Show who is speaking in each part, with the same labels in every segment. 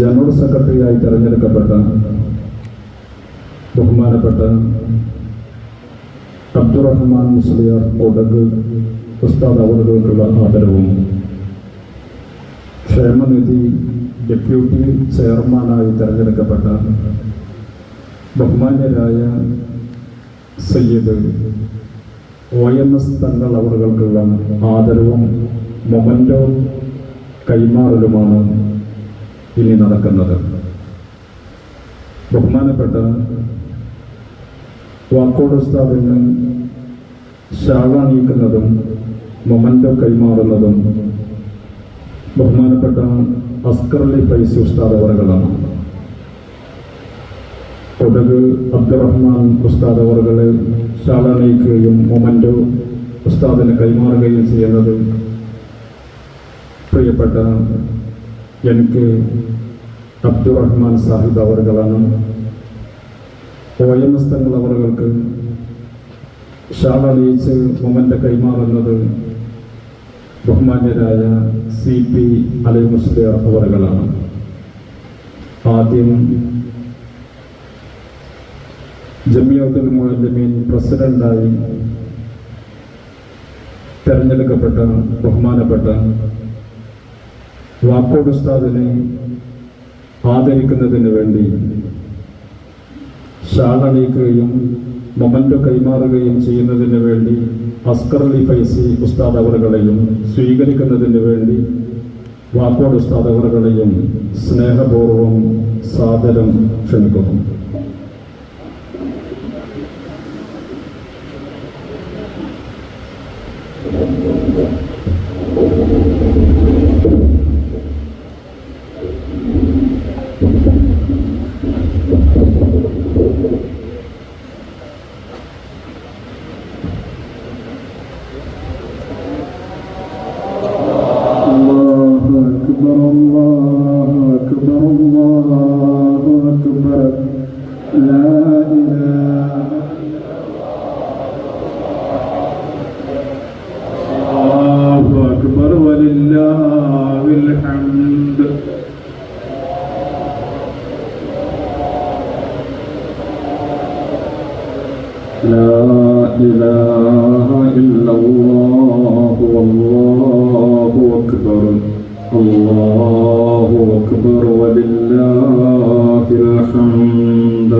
Speaker 1: General സെക്രട്ടറിയായി തെരഞ്ഞെടുക്കപ്പെട്ട ബഹുമാനപ്പെട്ട അബ്ദുറഹ്മാൻ മുസ്ലിയാർ കൊടക് ഉസ്താദ് അവറുകൾക്കുള്ള ആദരവും ക്ഷേമനിധി ഡെപ്യൂട്ടി ചെയർമാനായി തെരഞ്ഞെടുക്കപ്പെട്ട ബഹുമാന്യരായ സയ്യിദ് ഒ എം എസ് തങ്ങൾ അവറുകൾക്കുള്ള ആദരവും മൊമന്റോ കൈമാറലുമാണ്. ഇനി നടക്കുന്നത്. ബഹുമാനപ്പെട്ട വാക്കോട് ഉസ്താദിന് ശാഖ നീക്കുന്നതും മൊമന്റോ കൈമാറുന്നതും ബഹുമാനപ്പെട്ട അസ്കർ അലി ഫൈസി ഉസ്താദ് അവറുകളാണ്. കൊടക് അബ്ദുറഹ്മാൻ ഉസ്താദ് അവറുകളെ ശാഖ നീക്കുകയും മൊമന്റോ ഉസ്താദിന് കൈമാറുകയും ചെയ്യുന്നത് പ്രിയപ്പെട്ട എനിക്ക് അബ്ദുറഹ്മാൻ സാഹിബ് சாஹிப் அவர்களான എസ് തങ്ങൾ അവറുകൾക്ക് ഷാൾ അണിയിച്ച് മൊമന്റ് കൈമാറുന്നത് ബഹുമാന്യരായ സി പി അലി മുസ്ലിയാർ അവറുകളാണ്. ആദ്യം ജമിയത്തുൽ മുഹല്ലമീൻ പ്രസിഡന്റായി തെരഞ്ഞെടുക്കപ്പെട്ട ബഹുമാനപ്പെട്ട വാക്കോടുസ്താദിനെ ആദരിക്കുന്നതിന് വേണ്ടി ഷാളണിയിക്കുകയും മൊമന്റ് കൈമാറുകയും ചെയ്യുന്നതിന് വേണ്ടി അസ്കർ അലി ഫൈസി ഉസ്താദ് അവറുകളെയും സ്വീകരിക്കുന്നതിന് വേണ്ടി വാക്കോട് ഉസ്താദ് അവറുകളെയും സ്നേഹപൂർവം സാദരം ക്ഷണിക്കുന്നു Thank you. لا إله إلا الله والله أكبر الله أكبر ولله الحمد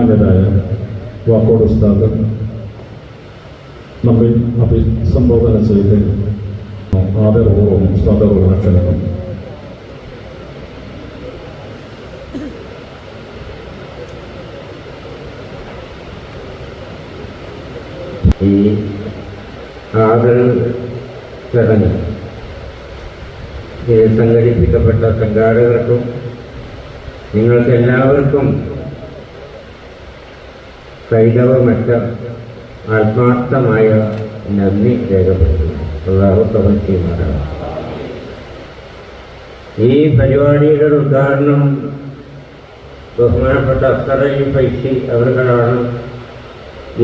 Speaker 1: ബഹുമാന്യരായ വാക്കോട് ഉസ്താദ് നമ്മെ അഭിസംബോധന ചെയ്ത് ആദരപൂർവം ഉസ്താദപൂർവം ക്ഷണിക്കുന്നു
Speaker 2: ഈ ആദരവ് ചടങ്ങ് സംഘടിപ്പിക്കപ്പെട്ട സംഘാടകർക്കും നിങ്ങൾക്ക് എല്ലാവർക്കും കൈതവമറ്റ ആത്മാർത്ഥമായ നന്ദി രേഖപ്പെടുത്തുന്നു. അള്ളാഹു തവറ്റിമാരാണ് ഈ പരിപാടിയുടെ ഉദ്ഘാടനം ബഹുമാനപ്പെട്ട അസ്തറ പൈസി അവരുകളാണ്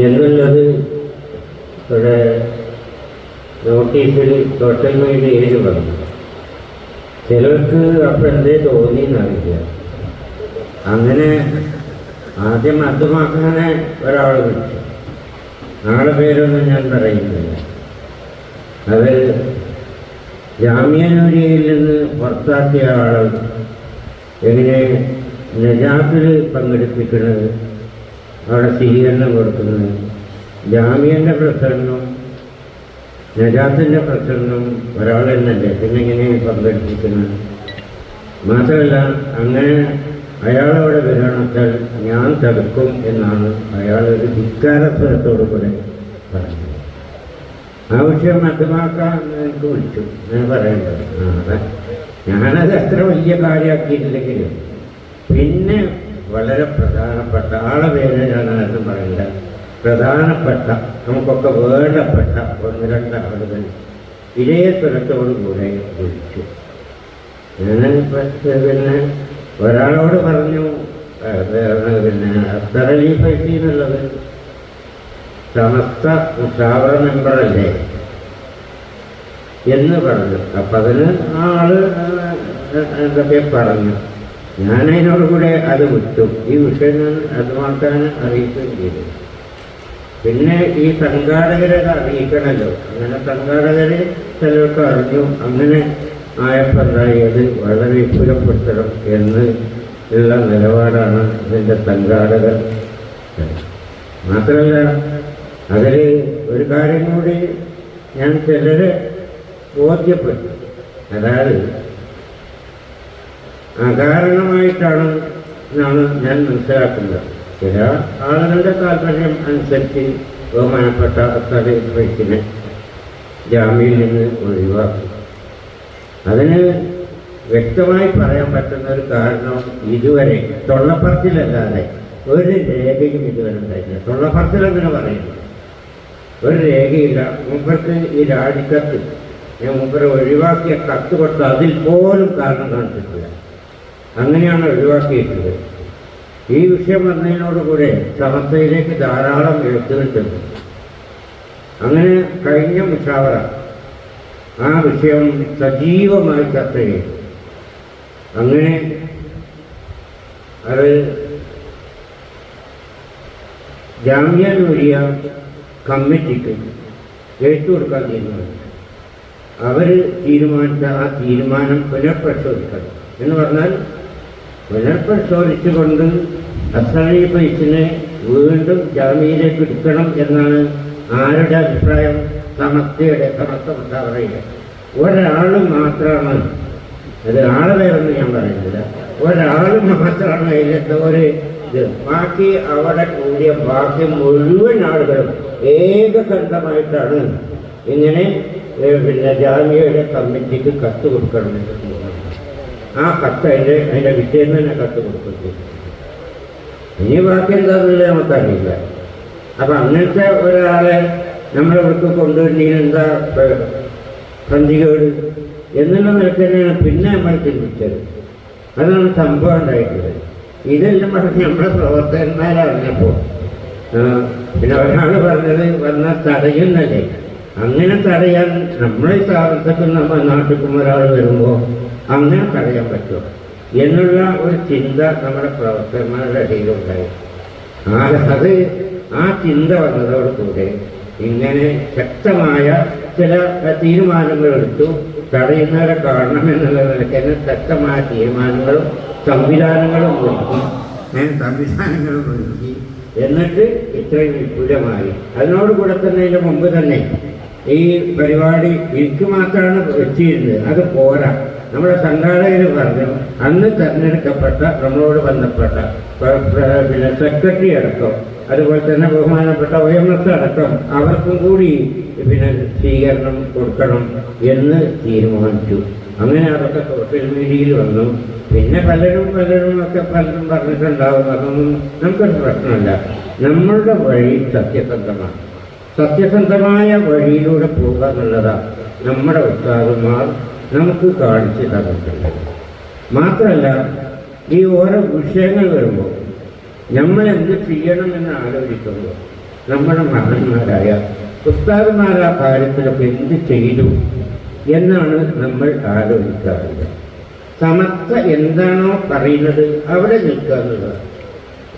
Speaker 2: എന്നുള്ളത് ഇവിടെ നോട്ടീസിൽ സോഷ്യൽ മീഡിയയിൽ വന്നു. ചിലർക്ക് അപ്പം എന്തേ തോന്നിയെന്നറിയില്ല അങ്ങനെ ആദ്യം അർത്ഥമാക്കാനെ ഒരാൾ വിളിച്ചു. ആളുടെ പേരൊന്നും ഞാൻ പറയുന്നില്ല. അവർ ജാമ്യനൂരിയിൽ നിന്ന് പുറത്താക്കിയ ആൾ എങ്ങനെ നജാത്തിൽ പങ്കെടുപ്പിക്കുന്നത് അവിടെ സ്വീകരണം കൊടുക്കുന്നത് ജാമ്യന്റെ പ്രസരണം നജാത്തിന്റെ പ്രസരണം ഒരാൾ തന്നെയല്ലേ പിന്നെ എങ്ങനെ പങ്കെടുപ്പിക്കുന്നത്? മാത്രമല്ല അങ്ങനെ അയാളവിടെ വരണമെച്ചാൽ ഞാൻ തടുക്കും എന്നാണ് അയാൾ ഒരു ധിക്കാരസ്വരത്തോടു കൂടെ പറഞ്ഞു ആ വിഷയം മധ്യമാക്കാൻ എനിക്ക് വിളിച്ചു. ഞാൻ പറയേണ്ടത് അതെ. ഞാനത് അത്ര വലിയ കാര്യമാക്കിയിട്ടില്ലെങ്കിലും പിന്നെ വളരെ പ്രധാനപ്പെട്ട ആളെ പേര് ആരും പറയില്ല. പ്രധാനപ്പെട്ട നമുക്കൊക്കെ വേണ്ടപ്പെട്ട ഒന്ന് രണ്ട് ആളുകൾ ഇതേ സ്വരത്തോടുകൂടെ വിളിച്ചു. ഞാൻ പിന്നെ ഒരാളോട് പറഞ്ഞു പിന്നെ അലി ഫൈസി എന്നുള്ളത് സമസ്ത മുഷാവറ മെമ്പറല്ലേ? എന്ന് പറഞ്ഞു. അപ്പം അതിന് ആ ആൾ എന്തൊക്കെ പറഞ്ഞു. ഞാൻ അതിനോട് കൂടെ അത് വിട്ടു. ഈ വിഷയം ഞാൻ അത് മാത്രം അറിയിക്കുകയും ചെയ്തു. പിന്നെ ഈ സംഘാടകരെ അറിയിക്കണമല്ലോ അങ്ങനെ സംഘാടകരെ ചിലർക്ക് അറിഞ്ഞു. അങ്ങനെ അത് വളരെ വിപുലപ്പെടുത്തണം എന്ന് ഉള്ള നിലപാടാണ് ഇതിന്റെ സംഘാടകർ. മാത്രമല്ല അതിൽ ഒരു കാര്യം കൂടി ഞാൻ ചിലരെ ബോധ്യപ്പെട്ടു അതായത് അകാരണമായിട്ടാണ് എന്നാണ് ഞാൻ മനസ്സിലാക്കുന്നത്. ചില ആളുകളുടെ താല്പര്യം അനുസരിച്ച് ബഹുമാനപ്പെട്ട അത്തടി വൈക്കിനെ ജാമ്യയിൽ നിന്ന് ഒഴിവാക്കി. അതിന് വ്യക്തമായി പറയാൻ പറ്റുന്ന ഒരു കാരണം ഇതുവരെ തൊള്ളപ്പറത്തിലല്ലാതെ ഒരു രേഖയും ഇതുവരെ ഉണ്ടായില്ല തൊള്ളപ്പറത്തിലെങ്ങനെ പറയുന്നു ഒരു രേഖയില്ല. മുമ്പർക്ക് ഈ രാജിക്കത്ത് ഞാൻ മുമ്പരെ ഒഴിവാക്കിയ കത്ത് കൊടുത്ത് അതിൽ പോലും കാരണം കാണിച്ചിട്ടില്ല. അങ്ങനെയാണ് ഒഴിവാക്കിയിട്ടുള്ളത്. ഈ വിഷയം വന്നതിനോടുകൂടെ സമസ്തയിലേക്ക് ധാരാളം എഴുത്തുകൾ ചെന്നു. അങ്ങനെ കഴിഞ്ഞ മുഷാവറ ആ വിഷയം സജീവമായി ചർച്ച ചെയ്തു അങ്ങനെ അത് ജാമ്യ നൂരിയ കമ്മിറ്റിക്ക് ഏറ്റുകൊടുക്കാൻ കൊടുക്കാൻ തീരുമാനിച്ചു. അവർ തീരുമാനിച്ച ആ തീരുമാനം പുനഃപരിശോധിക്കണം എന്ന് പറഞ്ഞാൽ പുനഃപരിശോധിച്ചുകൊണ്ട് അസാനി പൈസിനെ വീണ്ടും ജാമ്യയിലേക്ക് എടുക്കണം എന്നാണ് ആരുടെ അഭിപ്രായം? സമസ്തയുടെ സമസ്ത മുത്താവറയുടെ ഒരാൾ മാത്രമാണ്. അത് ആളെ ഞാൻ പറയുന്നില്ല. ഒരാൾ മാത്രമാണ് അതിലത്തെ ഒരു ഇത്. ബാക്കി അവിടെ കൂടിയ ബാക്കി മുഴുവൻ ആളുകളും ഏകകണ്ഠമായിട്ടാണ് ഇങ്ങനെ പിന്നെ ജാമ്യയുടെ കമ്മിറ്റിക്ക് കത്ത് കൊടുക്കണമെന്ന് ആ കത്ത് അതിന്റെ അതിന്റെ വിഷയം തന്നെ കത്ത് കൊടുക്കും ഇനി ബാക്കി എന്താണെന്നുള്ളത് നമുക്കറിയില്ല. അപ്പം അങ്ങനത്തെ ഒരാളെ നമ്മളിവിടേക്ക് കൊണ്ടുവരുന്നതിന് എന്താ സന്ധികേട് എന്നുള്ള നിലയ്ക്ക് തന്നെയാണ് പിന്നെ നമ്മൾ ചിന്തിച്ചത്. അതാണ് സംഭവം ഉണ്ടായിട്ടുള്ളത്. ഇതെല്ലാം പറഞ്ഞ് നമ്മുടെ പ്രവർത്തകന്മാരറിഞ്ഞപ്പോൾ പിന്നെ ഒരാൾ പറഞ്ഞത് വന്നാൽ തടയുന്നല്ലേ. അങ്ങനെ തടയാൻ നമ്മളെ സ്ഥാപനത്തിൽ നമ്മൾ നാട്ടിൽ ഒരാൾ വരുമ്പോൾ അങ്ങനെ തടയാൻ പറ്റുമോ? എന്നുള്ള ഒരു ചിന്ത നമ്മുടെ പ്രവർത്തകന്മാരുടെ ഇടയിലുണ്ടായി. ആ അത് ആ ചിന്ത വന്നതോടുകൂടെ ഇങ്ങനെ ശക്തമായ ചില തീരുമാനങ്ങൾ എടുത്തു തടയുന്നവരെ കാണണം എന്നുള്ള നിലയ്ക്ക് തന്നെ ശക്തമായ തീരുമാനങ്ങളും സംവിധാനങ്ങളും ഒരുക്കി. സംവിധാനങ്ങളും ഒരുക്കി. എന്നിട്ട് ഇത്രയും വിപുലമായി. അതിനോടുകൂടെ തന്നെ ഇതിന് മുമ്പ് തന്നെ ഈ പരിപാടി എനിക്ക് മാത്രമാണ് വെച്ചിരുന്നത് അത് പോരാ. നമ്മുടെ സംഘാടകർ പറഞ്ഞു അന്ന് തെരഞ്ഞെടുക്കപ്പെട്ട നമ്മളോട് ബന്ധപ്പെട്ട പിന്നെ സെക്രട്ടറി അടക്കം അതുപോലെ തന്നെ ബഹുമാനപ്പെട്ട എസ് അടക്കം അവർക്കും കൂടി പിന്നെ സ്വീകരണം കൊടുക്കണം എന്ന് തീരുമാനിച്ചു. അങ്ങനെ അതൊക്കെ സോഷ്യൽ മീഡിയയിൽ വന്നു. പിന്നെ പലരും പലരും ഒക്കെ പലരും പറഞ്ഞിട്ടുണ്ടാവും. അതൊന്നും നമുക്കൊരു പ്രശ്നമല്ല. നമ്മളുടെ വഴി സത്യസന്ധമാണ്. സത്യസന്ധമായ വഴിയിലൂടെ പോകുക എന്നുള്ളതാണ് നമ്മുടെ ഉസ്താദന്മാർ നമുക്ക് കാണിച്ചു തന്നിട്ടുണ്ട് മാത്രമല്ല ഈ ഓരോ വിഷയങ്ങൾ വരുമ്പോൾ നമ്മൾ എന്ത് ചെയ്യണമെന്ന് ആലോചിക്കുമ്പോൾ നമ്മുടെ മഹന്മാരായ ഉസ്താദന്മാർ ആ കാര്യത്തിലൊക്കെ എന്ത് ചെയ്തു എന്നാണ് നമ്മൾ ആലോചിക്കാറുള്ളത്. സമത്വ എന്താണോ പറയുന്നത് അവിടെ നിൽക്കുക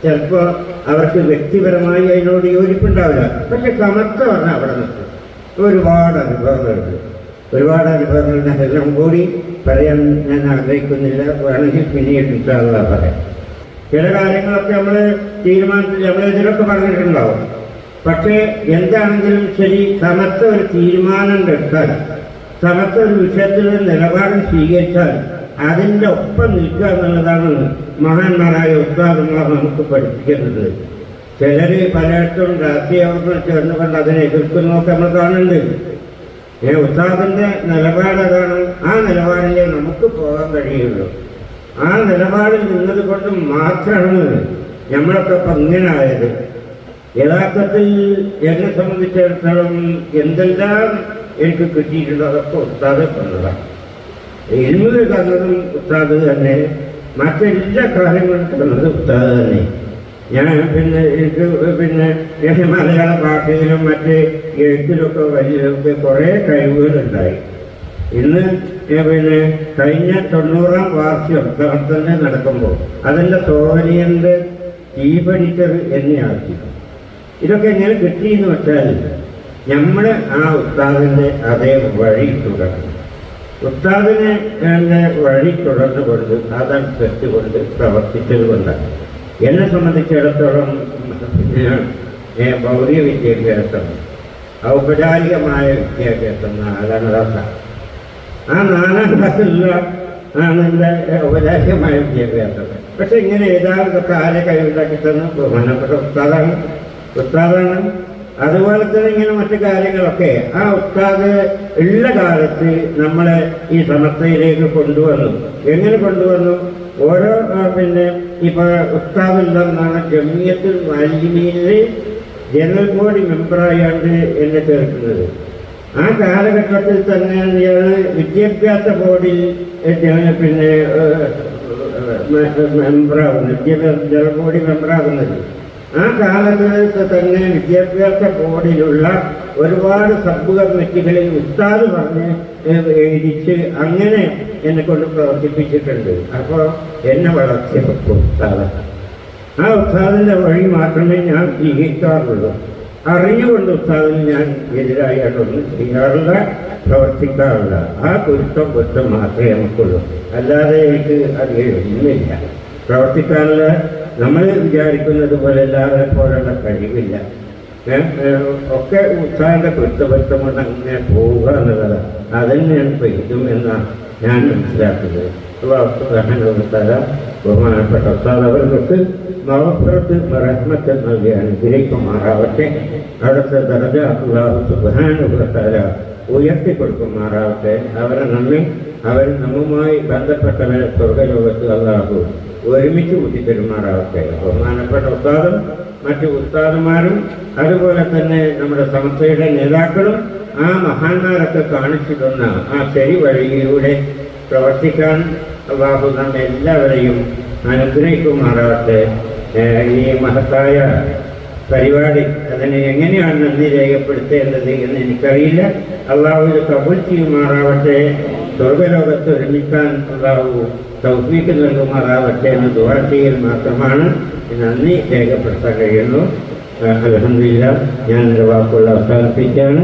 Speaker 2: ചിലപ്പോൾ അവർക്ക് വ്യക്തിപരമായി അതിനോട് യോജിപ്പുണ്ടാവില്ല. പക്ഷെ പറഞ്ഞാൽ അവിടെ നിൽക്കും. ഒരുപാട് അനുഭവങ്ങളുണ്ട്. ഒരുപാട് അനുഭവങ്ങളുടെ എല്ലാം കൂടി പറയാൻ ഞാൻ ആഗ്രഹിക്കുന്നില്ല. വേണമെങ്കിൽ പിന്നീട് ഇഷ്ടമുള്ള പറയാം. ചില കാര്യങ്ങളൊക്കെ നമ്മൾ തീരുമാനത്തിൽ നമ്മൾ ഇതിലൊക്കെ പറഞ്ഞിട്ടുണ്ടാവും. പക്ഷേ എന്താണെങ്കിലും ശരി സമത്വ ഒരു തീരുമാനം എടുത്താൽ സമത്വ ഒരു വിഷയത്തിൽ നിലപാട് സ്വീകരിച്ചാൽ അതിന്റെ ഒപ്പം നിൽക്കുക എന്നുള്ളതാണ് മഹാന്മാരായ ഉസ്താദന്മാർ നമുക്ക് പഠിപ്പിക്കുന്നത്. ചിലർ പലയിടത്തും രാഷ്ട്രീയവർക്കും ചേർന്നുകൊണ്ട് അതിനെ എതിർക്കുന്നതൊക്കെ നമ്മൾ കാണുന്നുണ്ട്. ഏ ഉസ്താദിന്റെ നിലപാട് അതാണ്. ആ നിലപാടിലേ നമുക്ക് പോകാൻ കഴിയുള്ളൂ. ആ നിലപാടിൽ നിന്നത് കൊണ്ട് മാത്രമാണ് നമ്മളൊക്കെ ആയത് യഥാർത്ഥത്തിൽ എന്നെ സംബന്ധിച്ചിടത്തോളം എന്തെല്ലാം എനിക്ക് കിട്ടിയിട്ടുണ്ടോ അതൊക്കെ ഉസ്താദ് തന്നതാണ് ഇരുപത് തന്നതും ഉസ്താദ് തന്നെ മറ്റെല്ലാ കാര്യങ്ങളും തന്നത് ഉസ്താദ് തന്നെ. ഞാൻ പിന്നെ എനിക്ക് പിന്നെ മലയാള ഭാഷയിലും മറ്റ് എഴുത്തിലൊക്കെ വലിയൊക്കെ കുറേ കഴിവുകളുണ്ടായി. ഇന്ന് പിന്നെ കഴിഞ്ഞ തൊണ്ണൂറാം വാർഷികം പ്രവർത്തനം നടക്കുമ്പോൾ അതിന്റെ ചീഫ് തീപടിച്ചത് എന്നെയാക്കി ഇതൊക്കെ എങ്ങനെ കിട്ടിയെന്ന് വെച്ചാൽ നമ്മുടെ ആ ഉസ്താദിന്റെ അതേ വഴി തുടർന്നു ഉസ്താദിനെ എന്റെ വഴി തുടർന്നുകൊണ്ട് അതനുസരിച്ച് കൊണ്ട് പ്രവർത്തിച്ചത് കൊണ്ടാണ്. എന്നെ സംബന്ധിച്ചിടത്തോളം ഭൗതിക വിദ്യാഭ്യാസം ഔപചാരികമായ വിദ്യാഭ്യാസം നാലാം ക്ലാസ്സാണ്. ആ നാലാം ക്ലാസ്സിലുള്ള ആണ് എന്റെ ഔപചാരികമായ വിദ്യാഭ്യാസം. പക്ഷെ ഇങ്ങനെ ഏതാണ്ട് ആരെ കൈവിണ്ടാക്കി തന്ന ബഹുമാനപ്പെട്ട ഉസ്താദാണ്. ഉസ്താദാണ് അതുപോലെ തന്നെ ഇങ്ങനെ മറ്റു കാര്യങ്ങളൊക്കെ ആ ഉസ്താദ് ഉള്ള കാലത്ത് നമ്മളെ ഈ സമസ്തയിലേക്ക് കൊണ്ടുവന്നു. എങ്ങനെ കൊണ്ടുവന്നു? ഓരോ പിന്നെ ഇപ്പൊ ഉസ്താദുണ്ടെന്നാണ് ജമിയത്തിൽ വാല്യമീനിൽ ജനറൽ ബോഡി മെമ്പറായാണ് എന്നെ ചേർക്കുന്നത്. ആ കാലഘട്ടത്തിൽ തന്നെ ഇയാൾ വിദ്യാഭ്യാസ ബോർഡിൽ പിന്നെ മെമ്പറാകുന്നത് വിദ്യാഭ്യാസ ജനറൽ ബോഡി മെമ്പറാകുന്നത്. ആ കാലഘട്ടത്തിൽ തന്നെ വിദ്യാഭ്യാസ ബോർഡിലുള്ള ഒരുപാട് സബ് കമ്മിറ്റികളിൽ ഉസ്താദ് പറഞ്ഞ് എഴുതിച്ച് അങ്ങനെ എന്നെ കൊണ്ട് പ്രവർത്തിപ്പിച്ചിട്ടുണ്ട്. അപ്പോൾ എന്നെ വളർത്തിയ ഉസ്താദ്. ആ ഉസ്താദിന്റെ വഴി മാത്രമേ ഞാൻ സ്വീകരിക്കാറുള്ളൂ അറിഞ്ഞുകൊണ്ട് ഉസ്താദിന് ഞാൻ എതിരായിട്ടൊന്നും ചെയ്യാറില്ല പ്രവർത്തിക്കാറില്ല. ആ കുരുത്തം പൊരുത്തം മാത്രമേ നമുക്കുള്ളൂ. അല്ലാതെ എനിക്ക് അത് എഴുതുന്നില്ല പ്രവർത്തിക്കാനുള്ള നമ്മൾ വിചാരിക്കുന്നത് പോലെ എല്ലാവരെ പോലുള്ള കഴിവില്ല. ഒക്കെ ഉത്സാഹത്തെ കൊണ്ട് അങ്ങനെ പോവുക എന്നുള്ളതാണ് അതന്നെയാണ് ഇപ്പൊ എന്നാണ് ഞാൻ മനസ്സിലാക്കുന്നത്. ഉദാഹരണ ബഹുമാനപ്പെട്ട ഉസ്താദ് അവർക്ക് മഹപ്പുറത്ത് റഹ്മത്ത് നൽകി അനുഗ്രഹിക്കുമാറാവട്ടെ. അവിടുത്തെ ദർജ അള്ളാഹു സുബാനുഭവത്താല ഉയർത്തി കൊടുക്കുമാറാവട്ടെ അവരെ നമ്മെ അവർ നമ്മുമായി ബന്ധപ്പെട്ടവരെ സ്വർഗലോകത്ത് അള്ളാഹു ഒരുമിച്ച് കൂട്ടിത്തരുമാറാവട്ടെ ബഹുമാനപ്പെട്ട ഉസ്താദും മറ്റു ഉസ്താദുമാരും അതുപോലെ തന്നെ നമ്മുടെ സംസ്ഥയുടെ നേതാക്കളും ആ മഹാന്മാരൊക്കെ കാണിച്ചു തന്ന ആ ശരി വഴിയിലൂടെ പ്രവർത്തിക്കാൻ അള്ളാഹു നമ്മെ എല്ലാവരെയും അനുഗ്രഹിക്കുമാറാവട്ടെ ഈ മഹത്തായ പരിപാടി അതിനെ എങ്ങനെയാണ് നന്ദി രേഖപ്പെടുത്തേണ്ടത് എന്ന് എനിക്കറിയില്ല. അള്ളാഹു ഇത് കബൂൽ ചെയ്യുമാറാവട്ടെ സ്വർഗലോകത്ത് ഒരുമിക്കാൻ അള്ളാഹു തൗഫീക്ക് നൽകുമാറാവട്ടെ എന്ന് ദുവാ ചെയ്യൽ മാത്രമാണ് നന്ദി രേഖപ്പെടുത്താൻ കഴിയുന്നു. അലഹമില്ല ഞാൻ എന്റെ വാക്കുകൾ അവസാനിപ്പിക്കുകയാണ്.